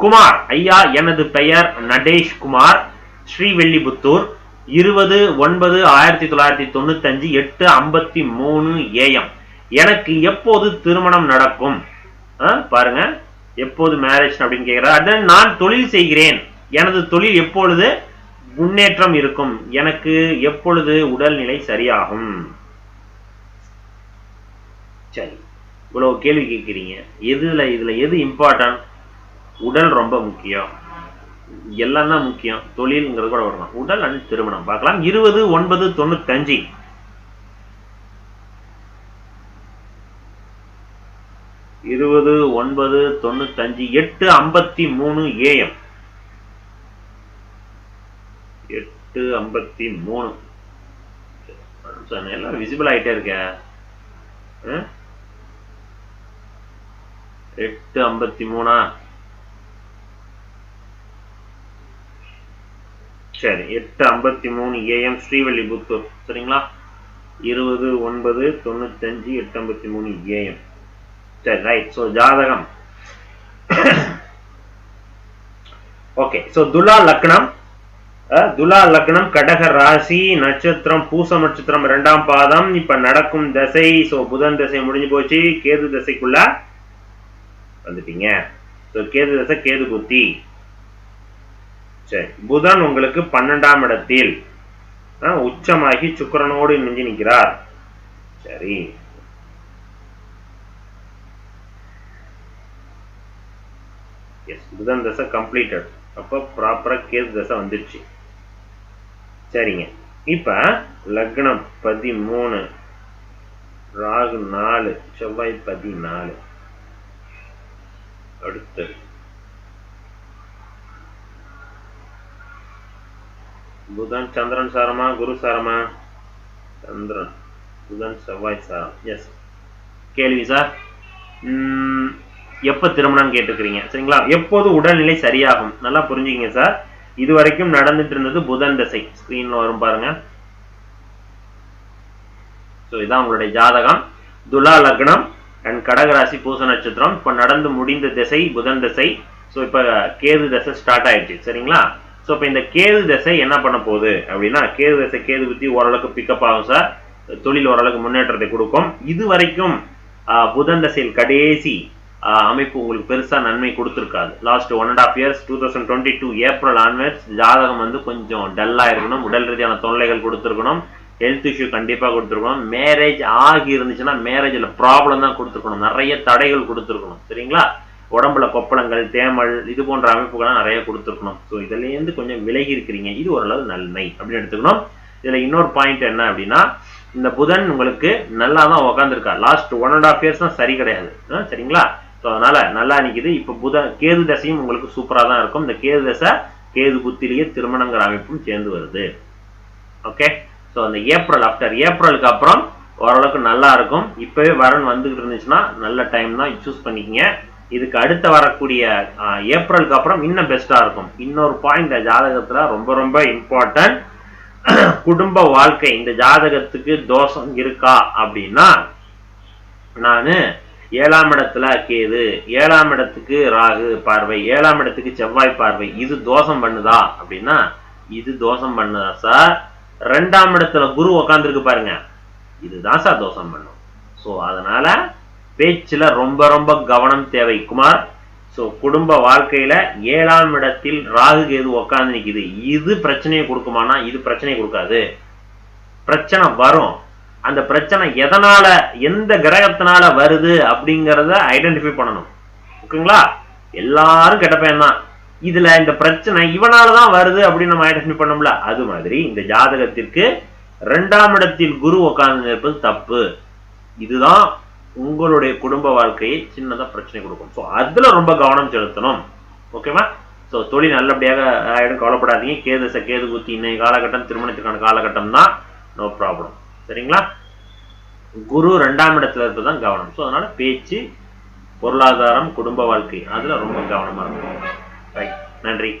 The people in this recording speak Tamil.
குமார் ஐயா எனது பெயர் நடேஷ் குமார் ஸ்ரீவெல்லிபுத்தூர் இருபது ஒன்பது ஆயிரத்தி தொள்ளாயிரத்தி தொண்ணூத்தஞ்சு எட்டு ஐம்பத்தி மூணு ஏஎம் எனக்கு எப்போது திருமணம் நடக்கும்? ஆ, பாருங்க எப்போது மேரேஜ் அப்படின்னு கேட்கிறார் அதான் நான் தொழில் செய்கிறேன். எனது தொழில் எப்பொழுது முன்னேற்றம் இருக்கும்? எனக்கு எப்பொழுது உடல்நிலை சரியாகும்? சரி இவ்வளவு கேள்வி கேட்குறீங்க. எதுல இதுல எது இம்பார்ட்டன்ட் உடல் ரொம்ப முக்கியம். எல்லாம் தான் முக்கியம். தொழில்ங்கிறது கூட வரலாம். உடல் அண்ட் திருமணம். பார்க்கலாம். இருபது ஒன்பது தொண்ணூத்தஞ்சு. இருபது ஒன்பது தொண்ணூத்தஞ்சு எட்டு ஐம்பத்தி மூணு ஏஎம் எட்டு ஐம்பத்தி மூணு. எல்லாம் விசிபிள் ஆயிட்டே இருக்க. எட்டு ஐம்பத்தி மூணா? சரி எட்டு ஐம்பத்தி மூணு ஏஎம் ஸ்ரீவல்லிபுத்தூர் சரிங்களா? இருபது ஒன்பது தொண்ணூத்தஞ்சு எட்டு ஐம்பத்தி மூணு ஏஎம் சரி ரைட் ஸோ ஜாதகம். ஓகே ஸோ துலா லக்னம். அஹ், துலா லக்னம் கடக ராசி நட்சத்திரம் பூச நட்சத்திரம் இரண்டாம் பாதம். இப்ப நடக்கும் தசை ஸோ புதன் தசை முடிஞ்சு போச்சு. கேது தசைக்குள்ள வந்துட்டீங்க. ஸோ கேது தசை கேது குத்தி சரி. புதன் உங்களுக்கு பன்னெண்டாம் இடத்தில் உச்சமாகி சுக்கிரனோடு நெஞ்சு நிற்கிறார். சரி. எஸ் புதன் தசை கம்ப்ளீட்டட் அப்போ ப்ராப்பரா கேஸ் தசை வந்துடுச்சு. சரிங்க. இப்ப லக்னம் பதிமூணு ராகு நாலு செவ்வாய் பதினாலு. அடுத்தது. புதன் சந்திரன் சாரமா குரு சாரமா? சந்திரன் புதன் செவ்வாய் சாரம். எஸ் கேள்வி சார் எப்போ எப்ப திருமணம் கேட்டுக்கிறீங்க. சரிங்களா? எப்போது உடல்நிலை சரியாகும்? நல்லா புரிஞ்சுக்கிங்க சார் இது வரைக்கும் நடந்துட்டு இருந்தது புதன் தசை. ஸ்கிரீன்ல வரும் பாருங்க. ஸோ இதான் உங்களுடைய ஜாதகம். துலா லக்னம் அண்ட் கடகராசி பூச நட்சத்திரம். இப்போ நடந்து முடிந்த திசை புதன் திசை. ஸோ இப்போ கேது தசை ஸ்டார்ட் ஆயிடுச்சு. சரிங்களா? ஸோ இப்போ இந்த கேது தசை என்ன பண்ண போகுது? அப்படின்னா கேது தசை கேது புத்தி ஓரளவுக்கு பிக்கப் ஆகும் சார் தொழில் ஓரளவுக்கு முன்னேற்றத்தை கொடுக்கும். இது வரைக்கும் புதன் தசையில் கடைசி அமைப்பு உங்களுக்கு பெருசாக நன்மை கொடுத்துருக்காது. Last one and half years two thousand twenty two April onwards ஜாதகம் வந்து கொஞ்சம் டல்லாக இருக்கணும். உடல் ரீதியான தொல்லைகள் கொடுத்துருக்கணும். ஹெல்த் இஷ்யூ கண்டிப்பாக கொடுத்துருக்கணும். மேரேஜ் ஆகி இருந்துச்சுன்னா மேரேஜில் ப்ராப்ளம் தான் கொடுத்துருக்கணும். நிறைய தடைகள் கொடுத்துருக்கணும். சரிங்களா? உடம்புல கொப்பளங்கள் தேமல் இது போன்ற அமைப்புகள்லாம் நிறைய கொடுத்துருக்கணும். ஸோ இதுலேருந்து கொஞ்சம் விலகி இருக்கிறீங்க. இது ஓரளவு நன்மை அப்படின்னு எடுத்துக்கணும். இதில் இன்னொரு பாயிண்ட் என்ன அப்படின்னா இந்த புதன் உங்களுக்கு நல்லா தான் உக்காந்துருக்கா last one and half years தான் சரி கிடையாது. ஆ, சரிங்களா? ஸோ அதனால நல்லா நிற்கிது இப்போ புதன் கேது தசையும் உங்களுக்கு சூப்பராக தான் இருக்கும். இந்த கேது தசை கேது புத்திலேயே திருமணங்கிற அமைப்பும் சேர்ந்து வருது. ஓகே ஸோ அந்த ஏப்ரல் ஆஃப்டர் ஏப்ரலுக்கு அப்புறம் ஓரளவுக்கு நல்லா இருக்கும். இப்போவே வரன் வந்துகிட்டு இருந்துச்சுன்னா நல்ல டைம் தான் சூஸ் பண்ணிக்கங்க. இதுக்கு அடுத்து வரக்கூடிய ஏப்ரலுக்கு அப்புறம் இன்னும் பெஸ்ட்டாக இருக்கும். இன்னொரு பாயிண்ட் ஜாதகத்தில் ரொம்ப ரொம்ப இம்பார்ட்டன்ட் குடும்ப வாழ்க்கை இந்த ஜாதகத்துக்கு தோஷம் இருக்கா அப்படின்னா நான் ஏழாம் இடத்துல கேது ஏழாம் இடத்துக்கு ராகு பார்வை ஏழாம் இடத்துக்கு செவ்வாய் பார்வை இது தோஷம் பண்ணுதா அப்படின்னா இது தோஷம் பண்ணுதா சார்? ரெண்டாம் இடத்துல குரு உக்காந்துருக்கு பாருங்க. இதுதான் சார் தோஷம் பண்ணும். ஸோ அதனால பேச்சுல ரொம்ப ரொம்ப கவனம் தேவை. குமார் ஸோ குடும்ப வாழ்க்கையில ஏழாம் இடத்தில் ராகு கேது உக்காந்து நிக்குது. இது பிரச்சனையை கொடுக்குமானா? இது பிரச்சனையை கொடுக்காது. பிரச்சனை வரும். அந்த பிரச்சனை எதனால எந்த கிரகத்தினால வருது அப்படிங்கிறத ஐடென்டிஃபை பண்ணணும். ஓகேங்களா? எல்லாரும் கெட்ட பையன் தான். இதுல இந்த பிரச்சனை இவனால தான் வருது அப்படின்னு நம்ம ஐடென்டிஃபை பண்ணோம்ல அது மாதிரி இந்த ஜாதகத்திற்கு ரெண்டாம் இடத்தில் குரு உட்கார்ந்து இருப்பது தப்பு. இதுதான் உங்களுடைய குடும்ப வாழ்க்கையை சின்னதா பிரச்சனை கொடுக்கும். ஸோ அதுல ரொம்ப கவனம் செலுத்தணும். ஓகேவா ஸோ தொழில் நல்லபடியாக ஆயிடும் கவலைப்படாதீங்க. கேது கேது குத்தி இன்னைக்கு காலகட்டம் திருமணத்துக்கான காலகட்டம் தான். நோ ப்ராப்ளம் சரிங்களா? குரு ரெண்டாம் இடத்துல இருப்பது தான் கவனம். ஸோ அதனால பேச்சு பொருளாதாரம் குடும்ப வாழ்க்கை அதுல ரொம்ப கவனமா இருக்கும் ரைட் நன்றி.